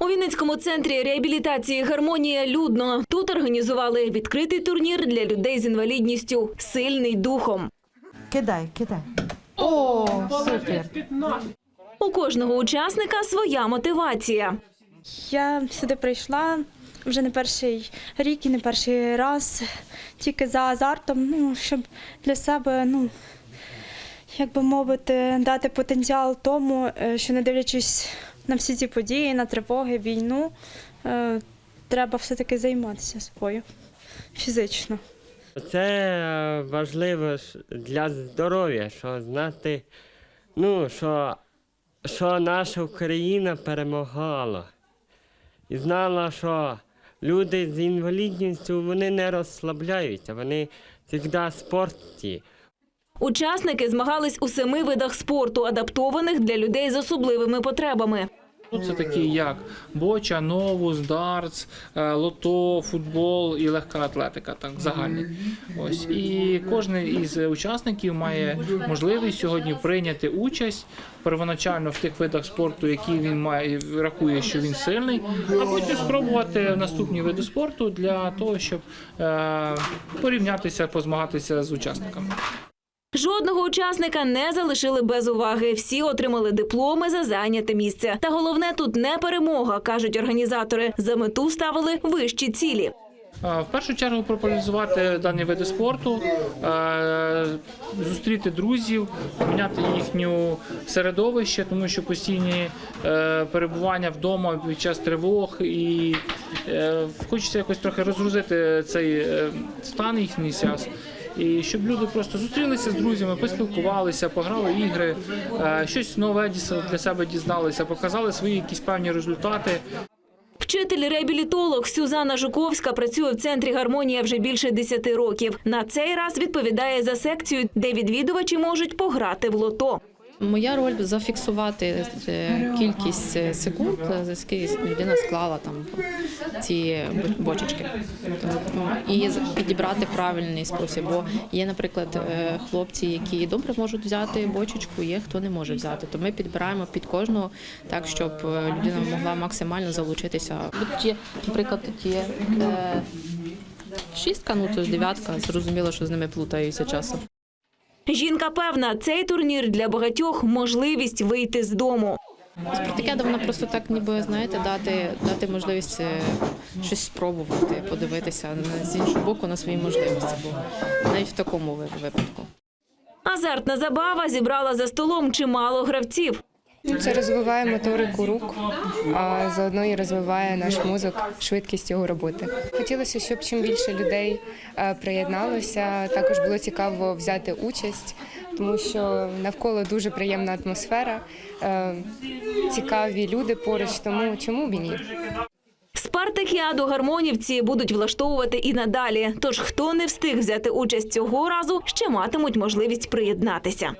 У Вінницькому центрі реабілітації гармонія людно. Тут організували відкритий турнір для людей з інвалідністю Сильний духом. Кидай, кидай. О, супер. У кожного учасника своя мотивація. Я сюди прийшла вже не перший рік і не перший раз, тільки за азартом, ну, щоб для себе, ну, як би мовити, дати потенціал тому, е, що не дивлячись на всі ці події, на тривоги, війну, е, треба все-таки займатися собою фізично. Це е, важливо ж для здоров'я, що знати, ну, що, що наша Україна перемагала. І знала, що люди з інвалідністю вони не розслабляються, вони завжди в спорті. Учасники змагались у семи видах спорту, адаптованих для людей з особливими потребами. Ну, Це такі як боча, новус, дартс, е, лото, футбол і легка атлетика, так загальні. Ось і кожен із учасників має можливість сьогодні прийняти участь первоначально в тих видах спорту, які він має рахує, що він сильний, а потім спробувати наступні види спорту для того, щоб е, порівнятися, позмагатися з учасниками. Жодного учасника не залишили без уваги. Всі отримали дипломи за зайняте місце. Та головне тут не перемога, кажуть організатори. За мету ставили вищі цілі. В першу чергу популяризувати дані види спорту, зустріти друзів, поміняти їхню середовище, тому що постійні е, перебування вдома під час тривог і е, хочеться якось трохи розгрузити цей е, стан їхній час. І щоб люди просто зустрілися з друзями, поспілкувалися, пограли ігри, е, щось нове для себе дізналися, показали свої якісь певні результати. Вчитель-реабілітолог Сюзана Жуковська працює в центрі гармонія вже більше 10 років. На цей раз відповідає за секцію, де відвідувачі можуть пограти в лото. Моя роль зафіксувати е, кількість е, секунд, е, за скільки людина склала там ці бочечки, Ну, і підібрати правильний спосіб. Бо є, наприклад, хлопці, які добре можуть взяти бочечку, є хто не може взяти. То ми підбираємо під кожного так, щоб людина могла максимально залучитися. Тут наприклад, тут є шістка, ну то дев'ятка. Зрозуміло, що з ними плутаюся часом. Жінка певна, цей турнір для багатьох можливість вийти з дому. Спартакіада вона просто так, ніби знаєте, дати, дати можливість е, щось спробувати, подивитися з іншого боку на свої можливості. Бо навіть в такому випадку. Азартна забава зібрала за столом чимало гравців. Це розвиває моторику рук, а заодно і розвиває наш мозок, швидкість його роботи. Хотілося, щоб чим більше людей е, приєдналося. Також було цікаво взяти участь, тому що навколо дуже приємна атмосфера, е, цікаві люди поруч. Тому чому б і ні? Спартакіаду гармонівці будуть влаштовувати і надалі. Тож хто не встиг взяти участь цього разу, ще матимуть можливість приєднатися.